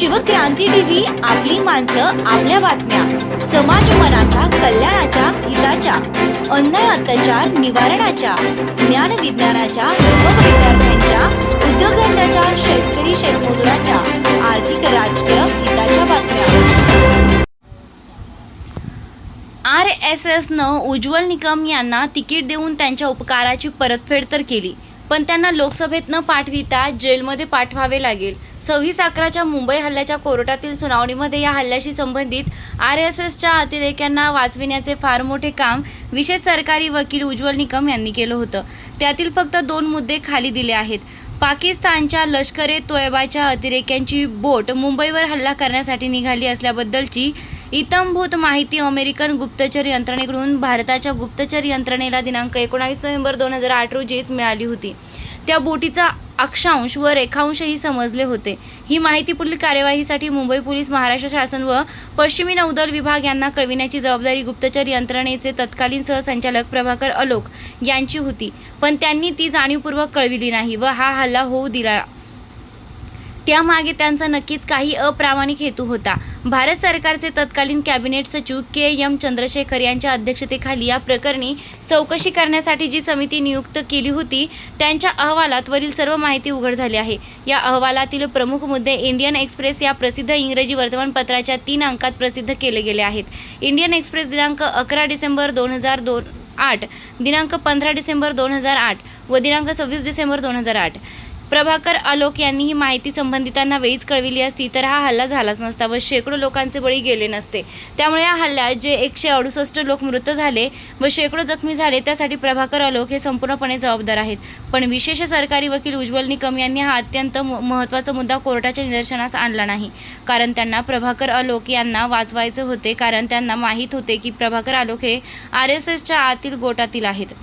Shivkranti TV आपली माणसं आपल्या बातम्या. समाज मनाच्या कल्याणाच्या हिताच्या. अन्याय अत्याचार निवारणाच्या. ज्ञान विज्ञानाच्या युवक विद्यार्थ्यांच्या उद्योगधंद्याच्या शेतकरी शेतमजुराच्या. आर्थिक राजकीय हिताच्या बातम्या. आर एस एसनं उज्ज्वल निकम यांना तिकीट देऊन त्यांच्या उपकाराची परतफेड तर केली. पण त्यांना लोकसभेत न पाठविता जेलमध्ये पाठवावे लागेल. सव्वीस अकराच्या मुंबई हल्ल्याच्या कोर्टातील सुनावणीमध्ये या हल्ल्याशी संबंधित आर एस एसच्या अतिरेक्यांना वाचविण्याचे फार मोठे काम विशेष सरकारी वकील उज्ज्वल निकम यांनी केलं होतं. त्यातील फक्त दोन मुद्दे खाली दिले आहेत. पाकिस्तानच्या लष्कर ए तोयबाच्या अतिरेक्यांची बोट मुंबईवर हल्ला करण्यासाठी निघाली असल्याबद्दलची इतंभूत माहिती अमेरिकन गुप्तचर यंत्रणेकडून भारताच्या गुप्तचर यंत्रणेला दिनांक एकोणावीस नोव्हेंबर दोन हजार आठ रोजीच मिळाली होती. त्या बोटीचा अक्षांश व रेखांशही समजले होते. ही माहिती पुढील कार्यवाहीसाठी मुंबई पोलीस महाराष्ट्र शासन व पश्चिमी नौदल विभाग यांना कळविण्याची जबाबदारी गुप्तचर यंत्रणेचे तत्कालीन सहसंचालक प्रभाकर अलोक यांची होती. पण त्यांनी ती जाणीवपूर्वक कळविली नाही व हा हल्ला होऊ दिला त्यामागे त्यांचा नक्कीच काही अप्रामाणिक हेतू होता. भारत सरकारचे तत्कालीन कॅबिनेट सचिव के एम चंद्रशेखर यांच्या अध्यक्षतेखाली या प्रकरणी चौकशी करण्यासाठी जी समिती नियुक्त केली होती त्यांच्या अहवालात वरील सर्व माहिती उघड झाली आहे. या अहवालातील प्रमुख मुद्दे इंडियन एक्सप्रेस या प्रसिद्ध इंग्रजी वर्तमानपत्राच्या तीन अंकात प्रसिद्ध केले गेले आहेत. इंडियन एक्सप्रेस दिनांक अकरा डिसेंबर दोन हजार दोन आठ दिनांक पंधरा डिसेंबर दोन हजार आठ व दिनांक सव्वीस डिसेंबर दोन हजार आठ. प्रभाकर आलोक यांनी ही माहिती संबंधितांना वेळीच कळविली असती तर हा हल्ला झालाच नसता व शेकडो लोकांचे बळी गेले नसते. त्यामुळे या हल्ल्यात जे एकशे अडुसष्ट लोक मृत झाले व शेकडो जखमी झाले त्यासाठी प्रभाकर आलोक हे संपूर्णपणे जबाबदार आहेत. पण विशेष सरकारी वकील उज्ज्वल निकम यांनी हा अत्यंत महत्त्वाचा मुद्दा कोर्टाच्या निदर्शनास आणला नाही. कारण त्यांना प्रभाकर आलोक यांना वाचवायचे होते कारण त्यांना माहीत होते की प्रभाकर आलोक हे आर एस एसच्या आतील गोटातील आहेत.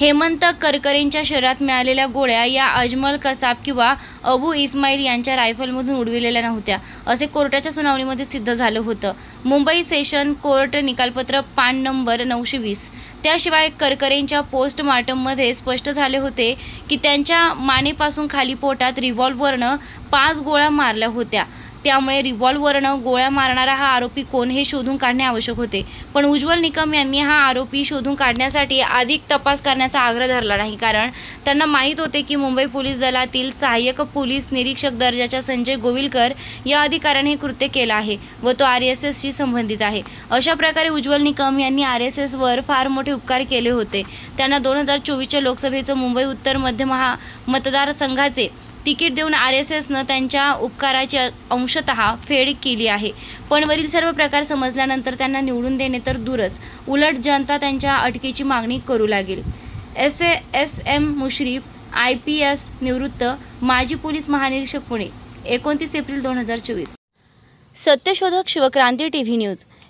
हेमंत करकरेंच्या शरीरात मिळालेल्या गोळ्या या अजमल कसाब किंवा अबू इस्माईल यांच्या रायफलमधून उडविलेल्या नव्हत्या असे कोर्टाच्या सुनावणीमध्ये सिद्ध झालं होतं. मुंबई सेशन कोर्ट निकालपत्र पान नंबर नऊशे वीस. त्याशिवाय करकरेंच्या पोस्टमार्टममध्ये स्पष्ट झाले होते की त्यांच्या मानेपासून खाली पोटात रिव्हॉल्व्हरनं पाच गोळ्या मारल्या होत्या. त्यामुळे रिव्हॉल्व्हरनं गोळ्या मारणारा हा आरोपी कोण हे शोधून काढणे आवश्यक होते. पण उज्ज्वल निकम यांनी हा आरोपी शोधून काढण्यासाठी अधिक तपास करण्याचा आग्रह धरला नाही. कारण त्यांना माहीत होते की मुंबई पोलीस दलातील सहाय्यक पोलीस निरीक्षक दर्जाच्या संजय गोविलकर या अधिकाऱ्याने हे कृत्य केलं आहे व तो आर एस एसशी संबंधित आहे. अशा प्रकारे उज्ज्वल निकम यांनी आर एस एसवर फार मोठे उपकार केले होते. त्यांना दोन हजार चोवीसच्या लोकसभेचं मुंबई उत्तर मध्य महा मतदारसंघाचे तिकीट देऊन आर एस एसनं त्यांच्या उपकाराची अंशतः फेड केली आहे. पण वरील सर्व प्रकार समजल्यानंतर त्यांना निवडून देणे तर दूरच. उलट जनता त्यांच्या अटकेची मागणी करू लागेल. S A S M Mushrif I P S निवृत्त माजी पोलीस महानिरीक्षक पुणे एकोणतीस एप्रिल दोन हजार चोवीस. सत्यशोधक शिवक्रांती टी व्ही न्यूज.